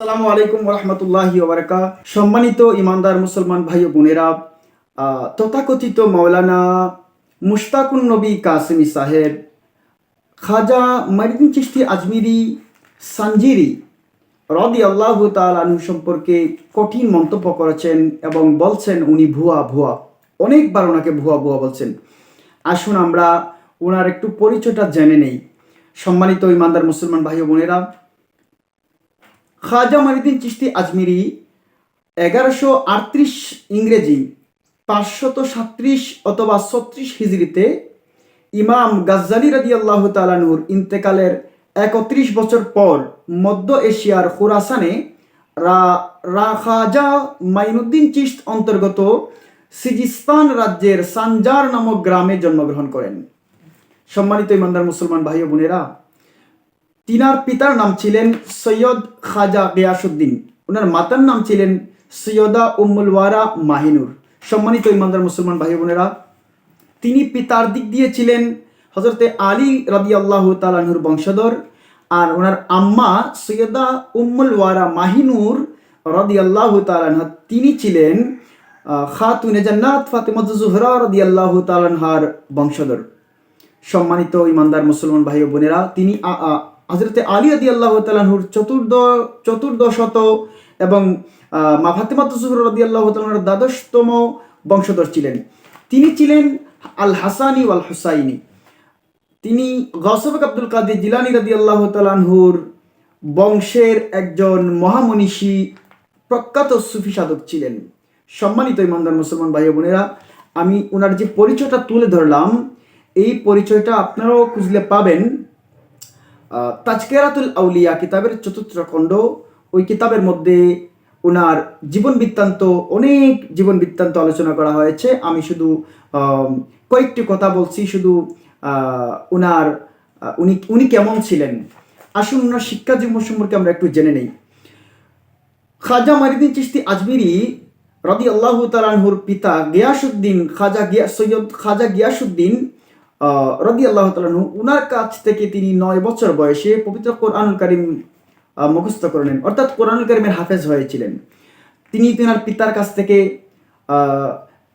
আসসালামু আলাইকুম রহমতুল্লাহি ওবরাকা সম্মানিত ইমানদার মুসলমান ভাই ও বোনেরা তথাকথিত মৌলানা মুশতাকুন নবী কাসিমি সাহেব, খাজা মরিদিন চিস্তি আজমিরি সানজিরি রদি আল্লাহ তালু সম্পর্কে কঠিন মন্তব্য করেছেন এবং বলছেন উনি ভুয়া ভুয়া। অনেকবার ওনাকে ভুয়া ভুয়া বলছেন। আসুন আমরা ওনার একটু পরিচয়টা জেনে নেই। সম্মানিত ইমানদার মুসলমান ভাই ও বোনেরা খাজা মরিদিন চিস্তি আজমিরি, এগারোশো আটত্রিশ ইংরেজি, পাঁচশত সাত্রিশ অথবা ছত্রিশ হিজড়িতে ইমাম গাজ্জালি রাদি আল্লাহ তালানুর ইন্তেকালের একত্রিশ বছর পর মধ্য এশিয়ার খুরাসানে রা রা খাজা মাইনুদ্দিন চিস্ত অন্তর্গত সিজিস্তান রাজ্যের সানজার নামক গ্রামে জন্মগ্রহণ করেন। সম্মানিত ইমানদার মুসলমান ভাই বোনেরা তিনার পিতার নাম ছিলেন সৈয়দ খাজা গিয়াসুদ্দিন ওনার মাতার নাম ছিলেন সৈয়দা উম্মুলওয়ারা মাহিনুর। সম্মানিত ইমানদার মুসলমান ভাই বোনেরা, তিনি পিতার দিক দিয়ে ছিলেন হজরতে আলী রাদি আল্লাহ তালাহুর বংশধর আর ওনার আম্মা সৈয়দা উম্মুল ওয়ারা মাহিনুর রদি আল্লাহ তালানহা তিনি ছিলেন খাতুনে জান্নাত ফাতেমা জুহরা রদি আল্লাহ তালানহার বংশধর। সম্মানিত ইমানদার মুসলমান ভাই বোনেরা, তিনি হজরতে আলী আদি আল্লাহ তালাহুর চতুর্দ চতুর্দশত এবং মা ফাতেমা জুহর রদি আল্লাহ তালাহুর দ্বাদশতম বংশধর ছিলেন। তিনি ছিলেন আল হাসানি ওয়াল হুসাইনি তিনি গসবক আব্দুল কাদের জিলানি রাদি আল্লাহ তালানহুর বংশের একজন মহামনীষী প্রখ্যাত সুফি সাধক ছিলেন। সম্মানিত ইমানদার মুসলমান ভাই বোনেরা, আমি ওনার যে পরিচয়টা তুলে ধরলাম, এই পরিচয়টা আপনারাও খুঁজলে পাবেন। তাজকেরাতুল আউলিয়া কিতাবের চতুর্থ খণ্ড। ওই কিতাবের মধ্যে ওনার জীবন বৃত্তান্ত, অনেক জীবন বৃত্তান্ত আলোচনা করা হয়েছে। আমি শুধু কয়েকটি কথা বলছি, শুধু ওনার উনি উনি কেমন ছিলেন? আসুন ওনার শিক্ষা জীবন সম্পর্কে আমরা একটু জেনে নেই। খাজা মারিদিন চিস্তি আজমিরি রদি আল্লাহ তালানহুর পিতা গিয়াসুদ্দিন, খাজা গিয়া, সৈয়দ খাজা গিয়াসুদ্দিন রদি আল্লাহ তালানহু উনার কাছ থেকে তিনি নয় বছর বয়সে পবিত্র কোরআনুল করিম মুখস্থ করলেন অর্থাৎ কোরআনুল করিমের হাফেজ হয়েছিলেন। তিনি তেনার পিতার কাছ থেকে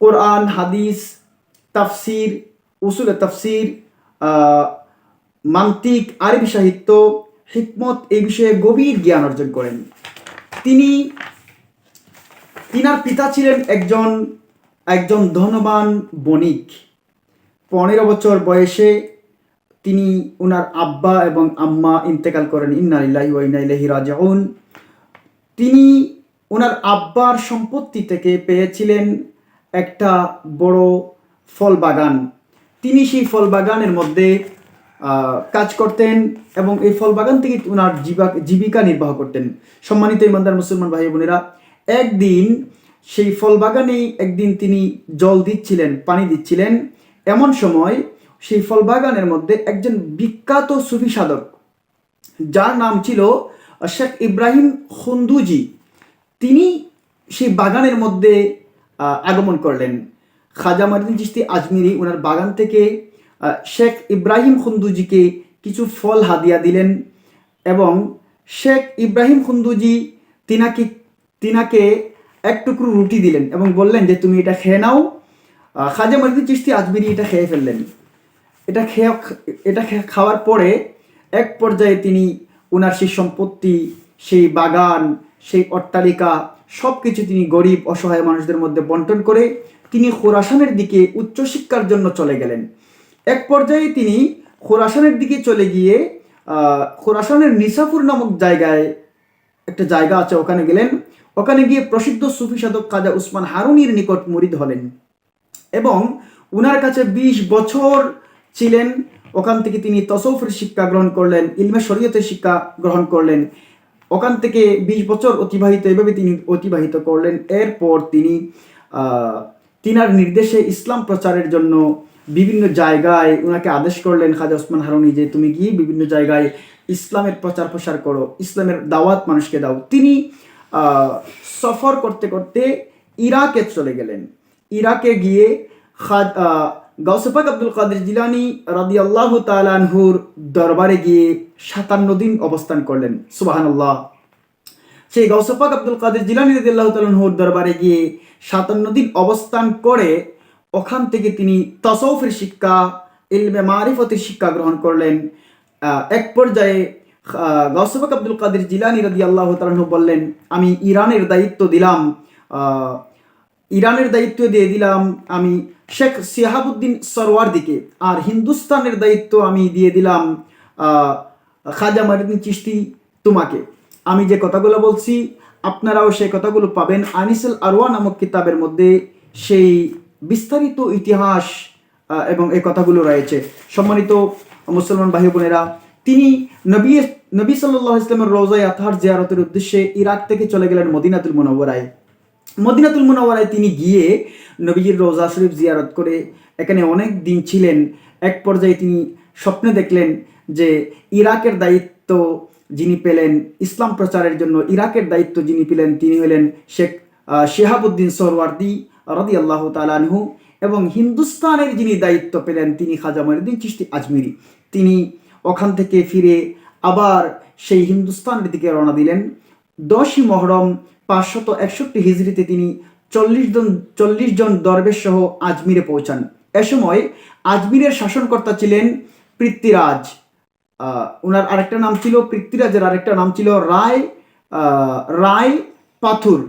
কোরআন, হাদিস, তাফসির, উসুলে তাফসির মান্তিক, আরবি সাহিত্য, হিকমত এই বিষয়ে গভীর জ্ঞান অর্জন করেন। তিনি তিনার পিতা ছিলেন একজন একজন ধনবান বণিক। পনেরো বছর বয়সে তিনি ওনার আব্বা এবং আম্মা ইন্তেকাল করেন। ইন্নালিল্লাহি ওয়া ইন্না ইলাইহি রাজিউন। তিনি ওনার আব্বার সম্পত্তি থেকে পেয়েছিলেন একটা বড় ফল বাগান তিনি সেই ফল বাগানের মধ্যে কাজ করতেন এবং এই ফল বাগান থেকে ওনার জীবা- জীবিকা নির্বাহ করতেন। সম্মানিত ইমানদার মুসলমান ভাই বোনেরা, একদিন সেই ফল বাগানেই একদিন তিনি জল দিচ্ছিলেন, পানি দিচ্ছিলেন। এমন সময় সেই ফল বাগানের মধ্যে একজন বিখ্যাত সুফি সাধক, যার নাম ছিল শেখ ইব্রাহিম খুন্দুজি, তিনি সেই বাগানের মধ্যে আগমন করলেন। খাজা মারিদিন চিস্তি আজমিরি ওনার বাগান থেকে শেখ ইব্রাহিম খুন্দুজিকে কিছু ফল হাদিয়া দিলেন এবং শেখ ইব্রাহিম খুন্দুজি তিনাকে তিনাকে এক টুকরো রুটি দিলেন এবং বললেন যে, তুমি এটা খেয়ে নাও। খাজা মারিদিন চিস্তি আজমিরি এটা খেয়ে ফেললেন। এটা খেয়ে, এটা খাওয়ার পরে এক পর্যায়ে তিনি ওনার সেই সম্পত্তি, সেই বাগান, সেই অট্টালিকা সব কিছু তিনি গরিব, অসহায় মানুষদের মধ্যে বন্টন করে তিনি খোরাসানের দিকে উচ্চশিক্ষার জন্য চলে গেলেন। এক পর্যায়ে তিনি খোরাসানের দিকে চলে গিয়ে খোরাসানের নিসাপুর নামক জায়গায় একটা জায়গা আছে, ওখানে গেলেন। ওখানে গিয়ে প্রসিদ্ধ সুফি সাধক কাজা উসমান হারুনির নিকট মুরিদ হলেন। এবং উনার কাছে ২০ বছর ছিলেন। ওখান থেকে তিনি তসৌফের শিক্ষা গ্রহণ করলেন, ইলমে শরীয়তের শিক্ষা গ্রহণ করলেন। ওখান থেকে ২০ বছর অতিবাহিত, এভাবে তিনি অতিবাহিত করলেন। এরপর তিনি তিনার নির্দেশে ইসলাম প্রচারের জন্য বিভিন্ন জায়গায় ওনাকে আদেশ করলেন খাজা ওসমান হারুনি যে, তুমি গিয়ে বিভিন্ন জায়গায় ইসলামের প্রচার প্রসার করো, ইসলামের দাওয়াত মানুষকে দাও। তিনি সফর করতে করতে ইরাকে চলে গেলেন। ইরাকে গিয়ে গাউসেপাক আব্দুল কাদের জিলানি রাদি আল্লাহ তালানহুর দরবারে গিয়ে সাতান্ন দিন অবস্থান করলেন। সুবাহান আল্লাহ সেই গৌসফাক আব্দুল কাদের জিলানি রদিয়াল্লাহ তালহুর দরবারে গিয়ে সাতান্ন দিন অবস্থান করে ওখান থেকে তিনি তসৌফের শিক্ষা, ইলমে মারিফতের শিক্ষা গ্রহণ করলেন। এক পর্যায়ে গৌসফাক আব্দুল কাদের জিলানি রদি আল্লাহ তালহু বললেন, আমি ইরানের দায়িত্ব দিলাম। ইরানের দায়িত্ব দিয়ে দিলাম আমি শেখ সিহাবুদ্দিন সরওয়ারদিকে। আর হিন্দুস্তানের দায়িত্ব আমি দিয়ে দিলাম খাজা মারিদিন চিস্তি তোমাকে। আমি যে কথাগুলো বলছি, আপনারাও সেই কথাগুলো পাবেন। আনিসুল আরওয়া নামক কিতাবের মধ্যে সেই বিস্তারিত ইতিহাস এবং এই কথাগুলো রয়েছে। সম্মানিত মুসলমান ভাই বোনেরা তিনি নবী নবী সাল্লাহ ইসলামের রোজাই আতহার জিয়ারতের উদ্দেশ্যে ইরাক থেকে চলে গেলেন মদিনাতুল মুনওয়ারায়। মদিনাতুল মুনাওয়ারায় তিনি গিয়ে নবীজির রোজা শরীফ জিয়ারত করে এখানে অনেক দিন ছিলেন। এক পর্যায়ে তিনি স্বপ্নে দেখলেন যে ইরাকের দায়িত্ব যিনি পেলেন, ইসলাম প্রচারের জন্য ইরাকের দায়িত্ব যিনি পেলেন, তিনি হলেন শেখ শেহাবুদ্দিন সরওয়ার্দি রদি আল্লাহ তালানহু এবং হিন্দুস্তানের যিনি দায়িত্ব পেলেন, তিনি খাজা মহিউদ্দিন চিশতি আজমিরি। তিনি ওখান থেকে ফিরে আবার সেই হিন্দুস্তানের দিকে রওনা দিলেন। দশই মহরম পাঁচশত একষট্টি হিজড়িতে তিনি চল্লিশ জন চল্লিশ জন দরবেশ সহ আজমিরে পৌঁছান। এ সময় আজমিরের শাসনকর্তা ছিলেন পৃথ্বীরাজ। ওনার আরেকটা নাম ছিল, পৃথ্বীরাজের আরেকটা নাম ছিল রায় রায় পাথুর।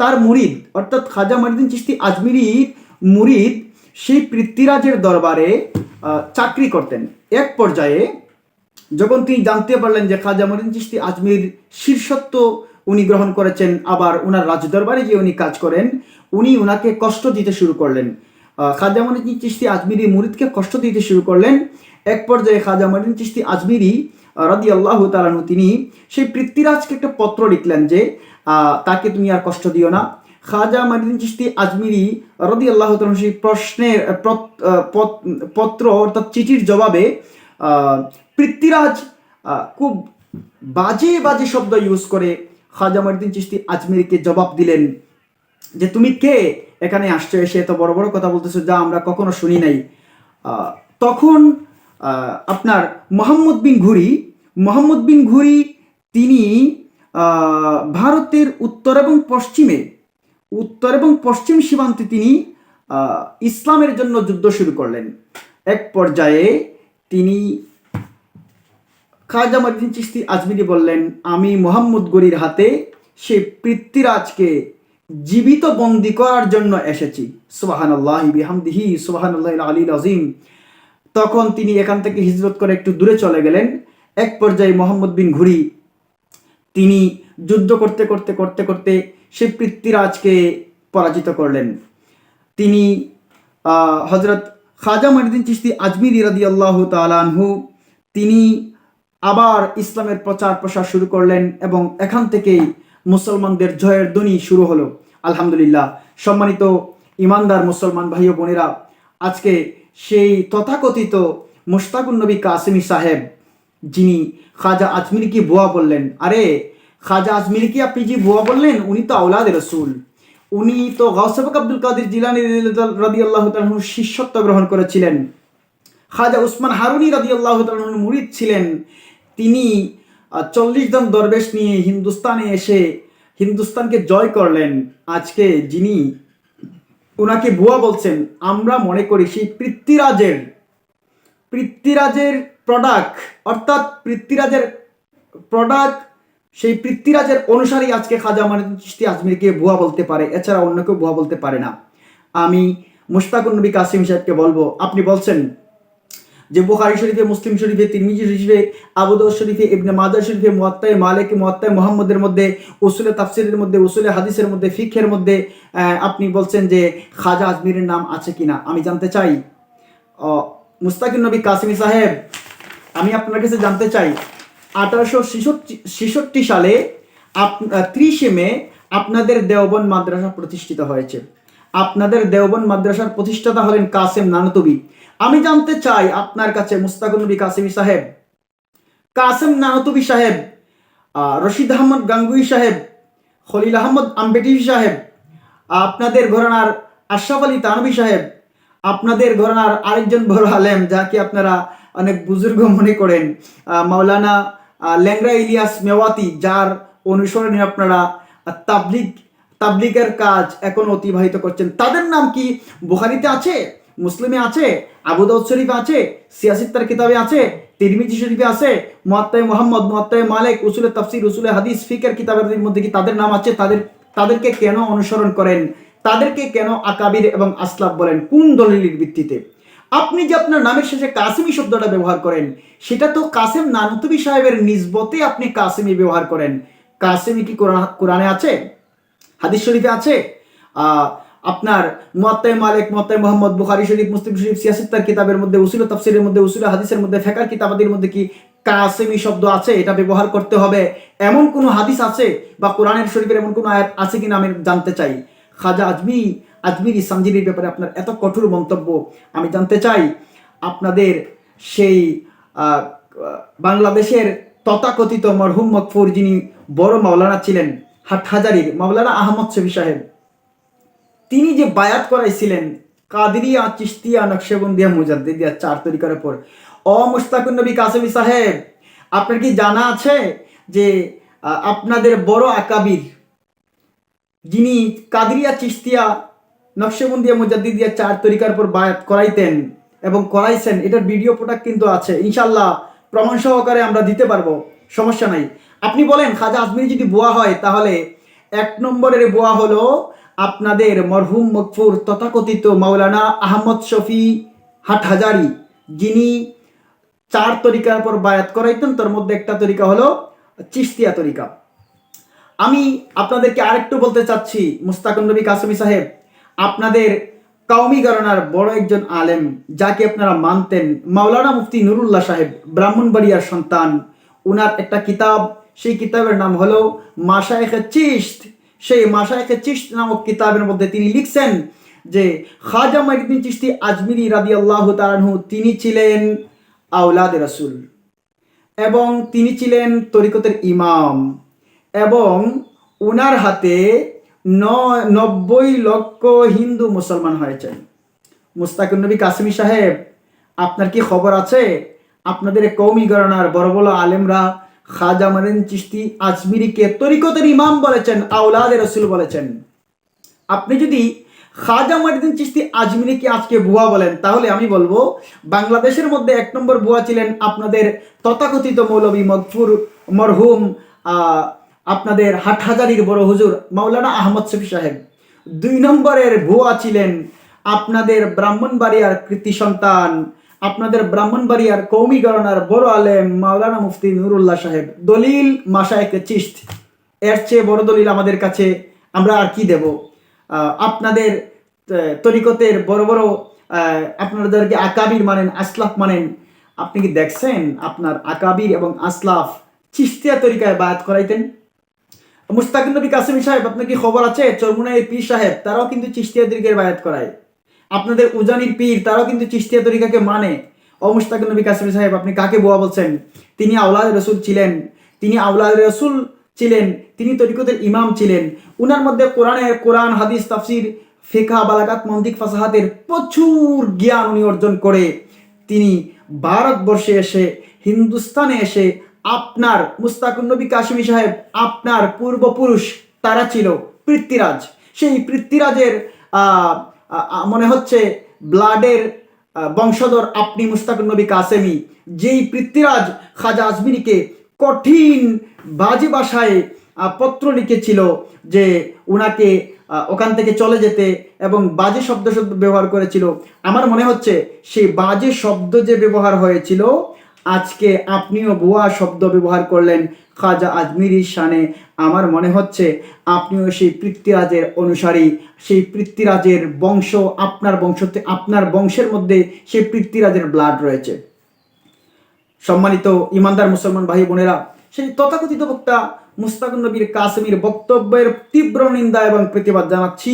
তার মুরিদ, অর্থাৎ খাজা মারিদিন চিস্তি আজমিরির মুরিদ, সেই পৃথ্বীরাজের দরবারে চাকরি করতেন। এক পর্যায়ে যখন তিনি জানতে পারলেন যে খাজা মরিন চিস্তি আজমির শীর্ষত্ব উনি গ্রহণ করেছেন আবার উনার রাজদরবারে গিয়ে উনি কাজ করেন। উনি উনাকে কষ্ট দিতে শুরু করলেন। আহ, খাজা মরিন চিস্তি আজমিরি মুরিদকে কষ্ট দিতে শুরু করলেন। এক পর্যায়ে খাজা মরিন চিস্তি আজমিরি রাদি আল্লাহ তালানু তিনি সেই পৃথ্বীরাজকে একটা পত্র লিখলেন যে তাকে তুমি আর কষ্ট দিও না। খাজা মারিন চিস্তি আজমিরি রদি আল্লাহ তালানু সেই প্রশ্নের পত্র অর্থাৎ চিঠির জবাবে পৃথ্বীরাজ খুব বাজে বাজে শব্দ ইউজ করে খাজা মারদিন চিস্তি আজমিরকে জবাব দিলেন যে, তুমি কে? এখানে আসছো এসে এত বড় বড় কথা বলতেছো যা আমরা কখনো শুনি নাই। তখন আপনার মোহাম্মদ বিন ঘুরি, মোহাম্মদ বিন ঘুরি তিনি ভারতের উত্তর এবং পশ্চিমে, উত্তর এবং পশ্চিম সীমান্তে তিনি ইসলামের জন্য যুদ্ধ শুরু করলেন। এক পর্যায়ে তিনি খাজা মদিন চিস্তি আজমিরি বললেন, আমি মোহাম্মদ গরির হাতে সে পৃথ্বীরাজকে জীবিত বন্দি করার জন্য এসেছি। সুবাহান আল্লাহ বিহামদিহি সুবাহান আল্লাহ আলী আজিম তখন তিনি এখান থেকে হিজরত করে একটু দূরে চলে গেলেন। এক পর্যায়ে মোহাম্মদ বিন ঘুরি, তিনি যুদ্ধ করতে করতে করতে করতে সে পৃথ্বীরাজকে পরাজিত করলেন। তিনি হজরত খাজা মনিদিন চিস্তি আজমির রাদি আল্লাহ তালানহু তিনি আবার ইসলামের প্রচার প্রসার শুরু করলেন এবং এখান থেকেই মুসলমানদের জয়ের ধ্বনি শুরু হলো। আলহামদুলিল্লাহ। সম্মানিত ইমানদার মুসলমান ভাই ও বোনেরা, আজকে সেই তথাকথিত মুশতাকুন নবী কাসিমি সাহেব, যিনি খাজা আজমিরকে বুয়া বললেন? আরে, খাজা আজমিরকে আপনি যে বুয়া বললেন? উনি তো আউলাদ রসুল। উনি তো গৌসফক আব্দুল কাদের জিলানি রাদি আল্লাহ শিষ্যত্ব গ্রহণ করেছিলেন। খাজা উসমান হারুনি রাদি আল্লাহ মুরিদ ছিলেন। তিনি চল্লিশ জন দরবেশ নিয়ে হিন্দুস্তানে এসে হিন্দুস্তানকে জয় করলেন। আজকে যিনি ওনাকে ভুয়া বলছেন, আমরা মনে করি সেই পৃথ্বীরাজের পৃথ্বীরাজের প্রোডাক্ট অর্থাৎ পৃথ্বীরাজের প্রোডাক্ট সেই পৃথ্বীরাজের অনুসারী আজকে খাজা মানে চিস্তি আজমিরকে ভুয়া বলতে পারে এছাড়া অন্য কেউ ভুয়া বলতে পারে না। আমি মুশতাকুর নবী কাসিম সাহেবকে বলব, আপনি বলছেন যে বুখারি শরীফে, মুসলিম শরীফে, তিরমিজি শরীফে আবুদাউদ শরীফে, ইবনে মাজাহ শরীফে মুয়াত্তায় মালিক মুয়াত্তায় মুহাম্মদের মধ্যে, উসুলে তাফসিরের মধ্যে, উসুলে হাদিসের মধ্যে ফিখের মধ্যে আপনি বলছেন যে খাজা আজমিরের নাম আছে কিনা? আমি জানতে চাই। মুস্তাকিম নবী কাসিমি সাহেব, আমি আপনার কাছে জানতে চাই, আঠারোশো ছেষট্টি সালে আপ ত্রিশে মে আপনাদের দেওবন মাদ্রাসা প্রতিষ্ঠিত হয়েছে। আপনাদের দেওবন মাদ্রাসার প্রতিষ্ঠাতা হলেন কাসেম নানতবি। আমি জানতে চাই আপনার কাছে মুস্তাকুল নবী কাসিমি সাহেব, কাসেম নানতবি সাহেব রশিদ আহমদ গাঙ্গুই সাহেব, খলিল আহমদ আম্বেটি সাহেব, আপনাদের ঘরানার আশরাফ আলী তানবী সাহেব, আপনাদের ঘরানার আরেকজন বড় আলেম যাকে আপনারা অনেক বুজুর্গ মনে করেন মাওলানা ল্যাংরা ইলিয়াস মেওয়াতি, যার অনুসরণে আপনারা তাবলিগ তাবলিগের কাজ এখন অতিবাহিত করছেন। তাদের নাম কি বুখারিতে আছে, মুসলিমে আছে, আবু দাউদ শরীফে আছে সিয়াসিত্তার কিতাবে আছে, তিরমিজি শরীফে আছে, মুয়াত্তাই মোহাম্মদ, মুয়াত্তাই মালিক, উসুলে তাফসির, উসুলে হাদিস, ফিকের কিতাবের মধ্যে কি তাদের নাম আছে? তাদের, তাদেরকে কেন অনুসরণ করেন? তাদেরকে কেন আকাবির এবং আসলাফ বলেন? কোন দলিলের ভিত্তিতে? আপনি যে আপনার নামের শেষে কাসিমি শব্দটা ব্যবহার করেন, সেটা তো কাসেম নানতুবি সাহেবের নিজবতে আপনি কাসিমি ব্যবহার করেন। কাসিমি কি কোরআনে আছে? হাদিস শরীফে আছে আপনার মুয়াত্তাই মালিক, মুয়াত্তাই মোহাম্মদ, বুখারী শরীফ, মুসলিম শরীফ, সিয়াসিত্তার কিতাবের মধ্যে, উসুল তাফসিরের মধ্যে, উসুল হাদিসের মধ্যে, ফেকার কিতাবাদির মধ্যে কি কাসেমি শব্দ আছে? এটা ব্যবহার করতে হবে। এমন কোনো হাদিস আছে বা কোরআনের শরীফের এমন কোনো আয়াত আছে কিনা আমি জানতে চাই? খাজা আজমি, আজমিরি সাঞ্জিরির ব্যাপারে আপনার এত কঠোর মন্তব্য আমি জানতে চাই। আপনাদের সেই বাংলাদেশের তথাকথিত মরহুম মকফুর যিনি বড় মাওলানা ছিলেন হাটহাজারির মাওলানা আহমদ শফি সাহেব। তিনি যে বায়াত করাইছিলেন, কাদরিয়া চিস্তিয়া নকশেবন্দিয়া, মুজাদ্দিদিয়া, চার তরিকার উপর। অ মুস্তাকুন নবী কাসমি সাহেব, আপনার কি জানা আছে যে আপনাদের বড় আকাবির, যিনি কাদরিয়া চিস্তিয়া নকশেবন্দিয়া, মুজাদ্দিদিয়া চার তরিকার উপর বায়াত করাইতেন এবং করাইছেন, এটার ভিডিও প্রোডাক্ট কিন্তু আছে। ইনশাল্লাহ প্রমাণ সহকারে আমরা দিতে পারব। সমস্যা নাই। আপনি বলেন, খাজা আজমিরি যদি বোয়া হয়, তাহলে এক নম্বরের বোয়া হলো আপনাদের মরহুম মকফুর তথাকথিত মাওলানা আহমদ শফি হাটহাজারি, যিনি চার তরিকার পর বায়াত করাইতেন, তার মধ্যে একটা তরিকা হলো চিস্তিয়া তরিকা। আমি আপনাদেরকে আরেকটু বলতে চাচ্ছি মুস্তাকুন নবী কাসমি সাহেব, আপনাদের কাউমি গণনার বড় একজন আলেম, যাকে আপনারা মানতেন মাওলানা মুফতি নুরুল্লাহ সাহেব, ব্রাহ্মণবাড়িয়ার সন্তান। উনার একটা কিতাব, সেই কিতাবের নাম হলো মাশায়েখে চিস্ত সেই মাশায়েখে চিস্ত নামক কিতাবের মধ্যে তিনি লিখছেন যে, খাজা মাইনুদ্দিন চিস্তি আজমিরি রাদি আল্লাহ তালানহু তিনি ছিলেন আউলাদ রসুল এবং তিনি ছিলেন তরিকতের ইমাম এবং উনার হাতে নব্বই লক্ষ হিন্দু মুসলমান হয়েছেন। মুস্তাকুর নবী কাসিমি সাহেব, আপনার কি খবর আছে? আপনাদের কৌমি গণনার বড় বড় আলেমরা খাজা মারিন চিস্তি আজমিরিকে তরিকতের ইমাম বলেছেন আউলাদ রসুল বলেছেন। আপনি যদি খাজা মারিদিন চিস্তি আজমিরিকে আজকে বুয়া বলেন, তাহলে আমি বলব, বাংলাদেশের মধ্যে এক নম্বর বুয়া ছিলেন আপনাদের তথাকথিত মৌলবী মকফুর মরহুম আপনাদের হাটহাজারির বড় হুজুর মাওলানা আহমদ শফি সাহেব। দুই নম্বরের ভুয়া ছিলেন আপনাদের ব্রাহ্মণবাড়িয়ার কৃতি সন্তান আপনাদের ব্রাহ্মণবাড়িয়ার কৌমি গণনার বড় আলেম মাওলানা মুফতি নুরুল্লাহ সাহেব। দলিল মাসায়েকে চিস্ত এর চেয়ে বড় দলিল আমাদের কাছে আমরা আর কি দেব? আপনাদের তরিকতের বড় বড় আপনাদেরকে আকাবির মানেন, আসলাফ মানেন। আপনি কি দেখছেন আপনার আকাবির এবং আসলাফ চিস্তিয়া তরিকায় বায়াত করাইতেন? মুস্তাকিম নবী কাসিমি সাহেব, আপনার কি খবর আছে? চরমুনাইয়ের পীর সাহেব, তারাও কিন্তু চিস্তিয়া তরিকায় বায়াত করায়। আপনাদের উজানির পীর, তারাও কিন্তু চিস্তিয়া তরিকাকে মানে। ও মুস্তাকিম নবী কাসিমি সাহেব, আপনি কাকে বোয়া বলছেন? তিনি আউলাদ রসুল ছিলেন। তিনি আউলাদ রসুল ছিলেন। তিনি তরিকতের ইমাম ছিলেন। উনার মধ্যে কোরআনের কোরআন, হাদিস, তাফসির ফেকা বালাকাত মন্দিক, ফাসাহাতের প্রচুর জ্ঞান উনি অর্জন করে। তিনি ভারতবর্ষে এসে, হিন্দুস্তানে এসে আপনার মুস্তাকুন নবী কাশ্মী সাহেব, আপনার পূর্বপুরুষ তারা ছিল পৃথ্বীরাজ। সেই পৃথ্বীরাজের মনে হচ্ছে ব্লাডের বংশধর আপনি মুস্তাকুন নবী কাসেমি যেই পৃথ্বীরাজ খাজা আজমিরিকে কঠিন বাজে আহ, পত্র লিখেছিল যে ওনাকে ওখান থেকে চলে যেতে এবং বাজে শব্দ শব্দ ব্যবহার করেছিল। আমার মনে হচ্ছে সেই বাজে শব্দ যে ব্যবহার হয়েছিল আজকে আপনিও ভুয়া শব্দ ব্যবহার করলেন খাজা আজমিরির শানে। আমার মনে হচ্ছে আপনিও সেই পৃথ্বীরাজের অনুসারী। সেই পৃথ্বীরাজের বংশ আপনার বংশতে আপনার বংশের মধ্যে সেই পৃথ্বীরাজের ব্লাড রয়েছে। সম্মানিত ইমানদার মুসলমান ভাই বোনেরা, সেই তথাকথিত বক্তা মুস্তাকুন নবীর কাশ্মীর বক্তব্যের তীব্র নিন্দা এবং প্রতিবাদ জানাচ্ছি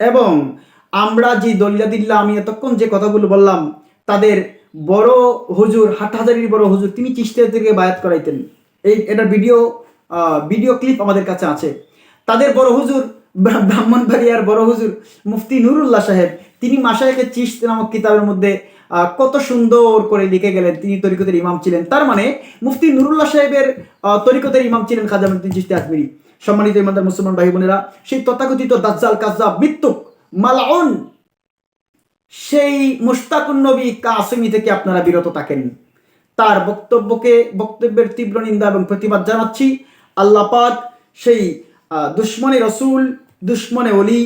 এবং আমরা যে দলিয়াদিল্লা আমি এতক্ষণ যে কথাগুলো বললাম, তাদের বড় হুজুর, হাটহাজারির বড় হুজুর, তিনি চিস্তিয়াদেরকে বায়াত করাইতেন। এই এটার ভিডিও ভিডিও ক্লিপ আমাদের কাছে আছে। তাদের বড় হুজুর, ব্রা- ব্রাহ্মণবাড়িয়ার বড় হুজুর, মুফতি নুরুল্লাহ সাহেব, তিনি মাসায়েকে চিস্ত নামক কিতাবের মধ্যে কত সুন্দর করে লিখে গেলেন, তিনি তরিকতের ইমাম ছিলেন। তার মানে মুফতি নুরুল্লাহ সাহেবের তরিকতের ইমাম ছিলেন খাজা মঈনুদ্দিন চিশতি আজমিরি। সম্মানিত ইমানদার মুসলমান ভাই বোনেরা সেই তথাকথিত দাজ্জাল, কাজ্জাব মৃত্যুক মালাউন সেই মুস্তাকুন নবী কাসেমি থেকে আপনারা বিরত থাকেন। তার বক্তব্যকে, বক্তব্যের তীব্র নিন্দা এবং প্রতিবাদ জানাচ্ছি। আল্লাহ পাক সেই দুশ্মনে রসুল, দুশ্মনে অলি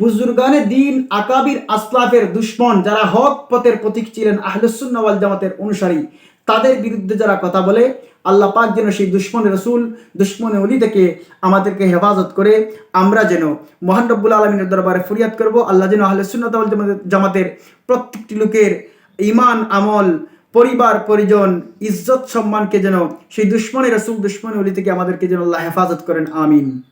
বুজুর্গানে দিন আকাবির আসলাফের দুশ্মন, যারা হক পথের প্রতীক ছিলেন আহলুসুন্না ওয়াল জামাতের অনুসারী, তাদের বিরুদ্ধে যারা কথা বলে আল্লাহ পাক যেন সেই দুশ্মনে রসুল দুশ্মনে অলি থেকে আমাদেরকে হেফাজত করে। আমরা যেন মহান রব্বুল আলমিনের দরবারে ফরিয়াদ করব। আল্লাহ যেন আহলে সুন্নত জামাতের- প্রত্যেকটি লোকের ইমান আমল, পরিবার, পরিজন, ইজ্জত সম্মানকে যেন সেই দুশ্মনের রসুল দুশ্মনে অলি থেকে আমাদেরকে যেন আল্লাহ হেফাজত করেন। আমিন।